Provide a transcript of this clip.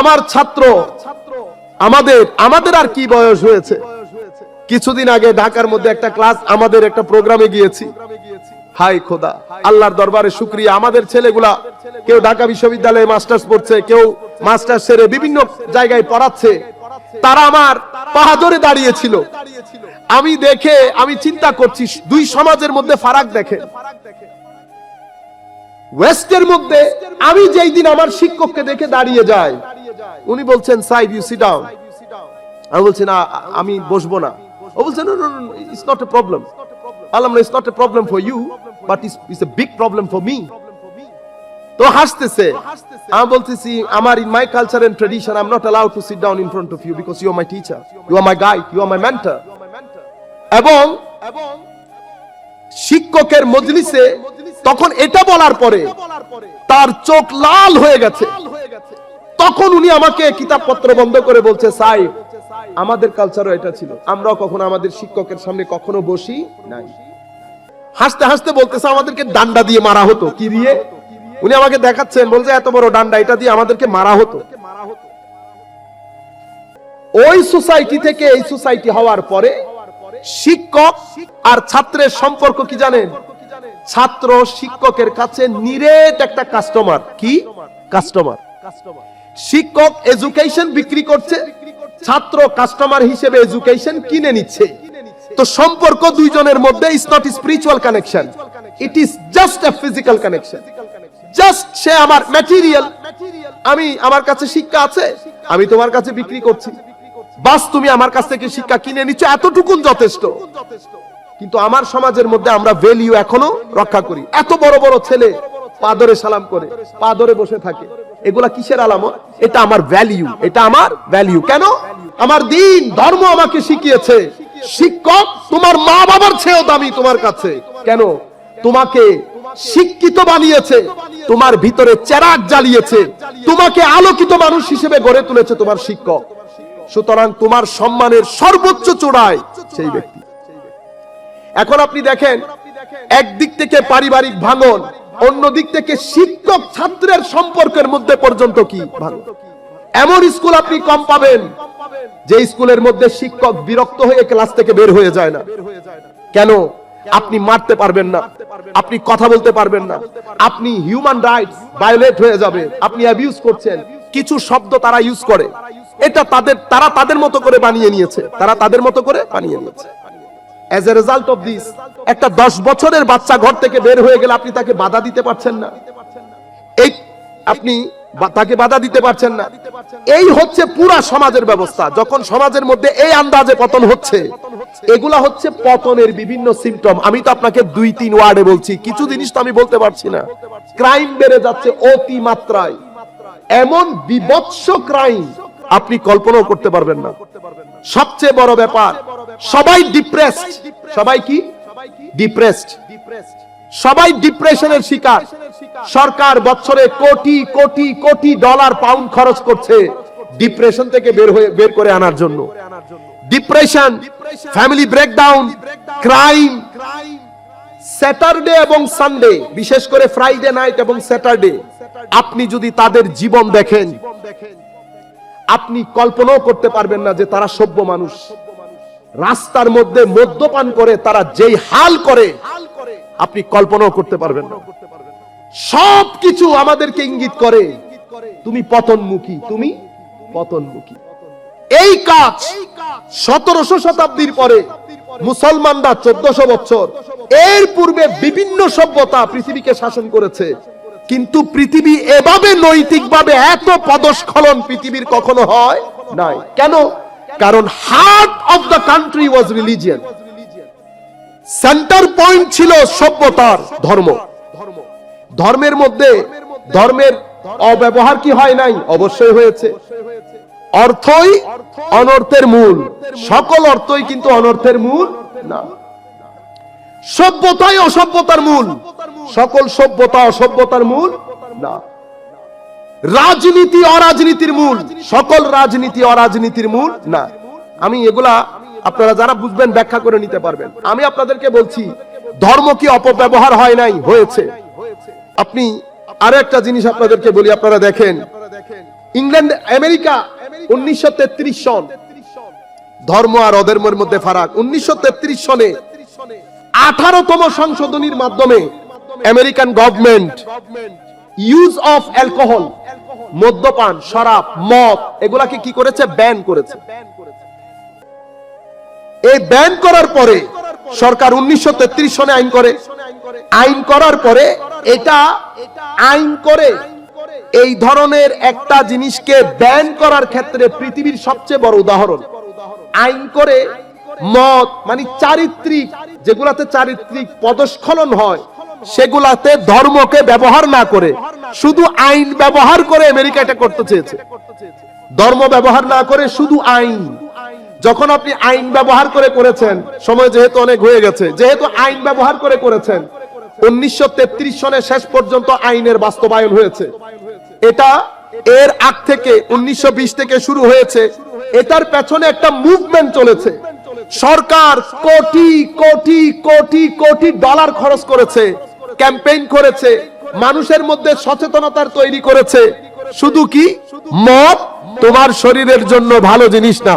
আমার ছাত্র, আমাদের আমাদের আর কি বয়স হয়েছে? কিছুদিন আগে ঢাকার মধ্যে একটা ক্লাস আমাদের একটা প্রোগ্রামে গিয়েছি। হাই খোদা, আল্লাহর দরবারে শুক্রিয়া। আমাদের ছেলেগুলা, কেউ ঢাকা বিশ্ববিদ্যালয়ে মাস্টার্স পড়ছে, কেউ মাস্টার্স সেরে বিভিন্ন জায়গায় পড়াচ্ছে। তারা আমার পাহাদরে দাঁড়িয়েছিল। আমি দেখে, আমি চিন্তা করছি, দুই সমাজের মধ্যে ফারাক দেখেন। ওয়েস্টের মধ্যে আমি যেই দিন আমার শিক্ষককে দেখে দাঁড়িয়ে যাই উনি বলছেন সাইড ইউ সিট ডাউন আমি বলছি না আমি বসবো না। ও বলছে no no no it's not a problem Allah it's not a problem for you but it's it's a big problem for me তো হাসতেছে। আমি বলতেছি আমার in my culture and tradition I am not allowed to sit down in front of you because you are my teacher you are my guide you are my mentor এবং এবং শিক্ষকের মজলিসে তখন এটা বলার পরে তার চোখ লাল হয়ে গেছে। তখন উনি আমাকে কিতাবপত্র বন্ধ করে বলছে সাহেব আমাদের কালচারও এটা ছিল। আমরাও কখনো আমাদের শিক্ষকের সামনে কখনো বসি নাই। হাসতে হাসতে বলতেছে আমাদেরকে ডান্ডা দিয়ে মারা হতো। কি দিয়ে? উনি আমাকে দেখাচ্ছেন বলছে এত বড় ডান্ডা এটা দিয়ে আমাদেরকে মারা হতো। ওই সোসাইটি থেকে এই সোসাইটি হওয়ার পরে শিক্ষক আর ছাত্রের সম্পর্ক কি জানেন? ছাত্র শিক্ষকের কাছে নিরেট একটা কাস্টমার কি? কাস্টমার শিক্ষক এডুকেশন বিক্রি করছে, ছাত্র কাস্টমার হিসেবে এডুকেশন কিনে নিচ্ছে। তো সম্পর্ক দুইজনের মধ্যে is not spiritual connection it is just a physical connection just সে আমার ম্যাটেরিয়াল আমি, আমার কাছে শিক্ষা আছে, আমি তোমার কাছে বিক্রি করছি। বাস, তুমি আমার কাছ থেকে শিক্ষা কিনে নিচ্ছ, এতটুকুন যথেষ্ট। কিন্তু আমার সমাজের মধ্যে আমরা ভ্যালিউ এখনও রক্ষা করি। এত বড় বড় ছেলে পাদরে সালাম করে, পাদরে বসে থাকে। এগুলা কিসের আলামত? এটা আমার ভ্যালিউ এটা আমার ভ্যালিউ কেন? আমার দিন, ধর্ম আমাকে শিখিয়েছে। শিক্ষক, তোমার মা বাবার চেয়েও দামি তোমার কাছে। কেন? তোমাকে শিক্ষিত বানিয়েছে, তোমার ভিতরে চেরাগ জ্বালিয়েছে। তোমাকে আলোকিত মানুষ হিসেবে গড়ে তুলেছে তোমার শিক্ষক। সুতরাং তোমার সম্মানের সর্বোচ্চ চূড়ায় সেই ব্যক্তি। এখন আপনি দেখেন, একদিক থেকে পারিবারিক ভাঙন অন্য দিক থেকে শিক্ষক ছাত্রের সম্পর্কের মধ্যে পর্যন্ত কি ভাঙন? এমন স্কুল আপনি কম পাবেন, যে স্কুলের মধ্যে শিক্ষক বিরক্ত হয়ে ক্লাস থেকে বের হয়ে যায় না। কেন? আপনি মারতে পারবেন না। আপনি কথা বলতে পারবেন না। আপনি হিউম্যান রাইটস ভায়োলেট হয়ে যাবে। আপনি অ্যাবিউজ করছেন। কিছু শব্দ তারা ইউজ করে। এটা তাদের, তারা তাদের মতো করে বানিয়ে নিয়েছে। তারা তাদের মতো করে বানিয়ে নিয়েছে। As a result of this একটা দশ বছরের বাচ্চা ঘর থেকে বের হয়ে গেলে আপনি তাকে বাধা দিতে পারছেন না। এই আপনি তাকে বাধা দিতে পারছেন না। এই হচ্ছে পুরা সমাজের ব্যবস্থা। যখন সমাজের মধ্যে এই আন্দাজে পতন হচ্ছে, এগুলা হচ্ছে পতনের বিভিন্ন সিমটম আমি তো আপনাকে দুই, তিন ওয়ার্ডে বলছি। কিছু জিনিস তো আমি বলতে পারছি না। ক্রাইম বেড়ে যাচ্ছে অতি মাত্রায় এমন বিভৎস ক্রাইম আপনি কল্পনাও করতে পারবেন না। সবচেয়ে বড় ব্যাপার সবাই ডিপ্রেসড সবাই কি? ডিপ্রেসড সবাই ডিপ্রেশনের শিকার। সরকার বছরে কোটি কোটি কোটি ডলার পাউন্ড খরচ করছে ডিপ্রেশন থেকে বের হয়ে, বের করে আনার জন্য। Depression family breakdown crime Saturday এবং সানডে বিশেষ করে ফ্রাইডে নাইট এবং স্যাটারডে আপনি যদি তাদের জীবন দেখেন, আপনি কল্পনাও করতে পারবেন না যে তারা সভ্য মানুষ। রাস্তার মধ্যে মদ্যপান করে তারা যেই হাল করে আপনি কল্পনাও করতে পারবেন না। সব কিছু আমাদেরকে ইঙ্গিত করে তুমি পতনমুখী তুমি পতনমুখী। এই কাজ সতেরোশো শতাব্দীর পরে মুসলমানরা চোদ্দশো বছর। এর পূর্বে বিভিন্ন সভ্যতা পৃথিবীকে শাসন করেছে। কিন্তু পৃথিবী এভাবে নৈতিকভাবে এত পদস্খলন পৃথিবীর কখনো হয় নাই। কেন? কারণ heart of the country was religion centre point ছিল সভ্যতার ধর্ম। ধর্মের মধ্যে ধর্মের অব্যবহার কি হয় নাই? অবশ্যই হয়েছে। অর্থই অনর্থের মূল। সকল অর্থই কিন্তু অনর্থের মূল না। সভ্যতাই অসভ্যতার মূল। সকল সভ্যতা অসভ্যতার মূল না। রাজনীতি অরাজনীতির মূল। সকল রাজনীতি অরাজনীতির মূল না। আমি এগুলা আপনারা যারা বুঝবেন ব্যাখ্যা করে নিতে পারবেন। আমি আপনাদেরকে বলছি, ধর্ম কি অপব্যবহার হয় নাই? হয়েছে। আপনি আরও একটা জিনিস আপনাদেরকে বলি, আপনারা দেখেন। ইংল্যান্ড, আমেরিকা উনিশশো তেত্রিশ সন। ধর্ম আর অধর্মের মধ্যে ফারাক। উনিশশো সনে আঠারোতম সংশোধনীর মাধ্যমে American government use of alcohol মদ্যপান, শরাব, মদ, এগুলাকে কি করেছে? ব্যান করেছে। এই ব্যান করার পরে সরকার উনিশশো সনে আইন করে। আইন করার পরে এটা আইন করে। এই ধরনের একটা জিনিসকে ব্যান করার ক্ষেত্রে পৃথিবীর সবচেয়ে বড় উদাহরণ। আইন করে মদ মানে চারিত্রিক, যেগুলাতে চারিত্রিক পদস্খলন হয়, সেগুলাতে ধর্মকে ব্যবহার না করে শুধু আইন ব্যবহার করে আমেরিকা এটা করতে চেয়েছে। ধর্ম ব্যবহার না করে শুধু আইন। যখন আপনি আইন ব্যবহার করে করেছেন, সময় যেহেতু অনেক হয়ে গেছে, যেহেতু আইন ব্যবহার করে করেছেন, উনিশশো সনে শেষ পর্যন্ত আইনের বাস্তবায়ন হয়েছে। এটা এর আগ থেকে উনিশশো বিশ থেকে শুরু হয়েছে। এটার পেছনে একটা মুভমেন্ট চলেছে। সরকার কোটি কোটি কোটি কোটি ডলার খরচ করেছে ক্যাম্পেইন করেছে। মানুষের মধ্যে সচেতনতার তৈরি করেছে। শুধু কি? মদ তোমার শরীরের জন্য ভালো জিনিস না।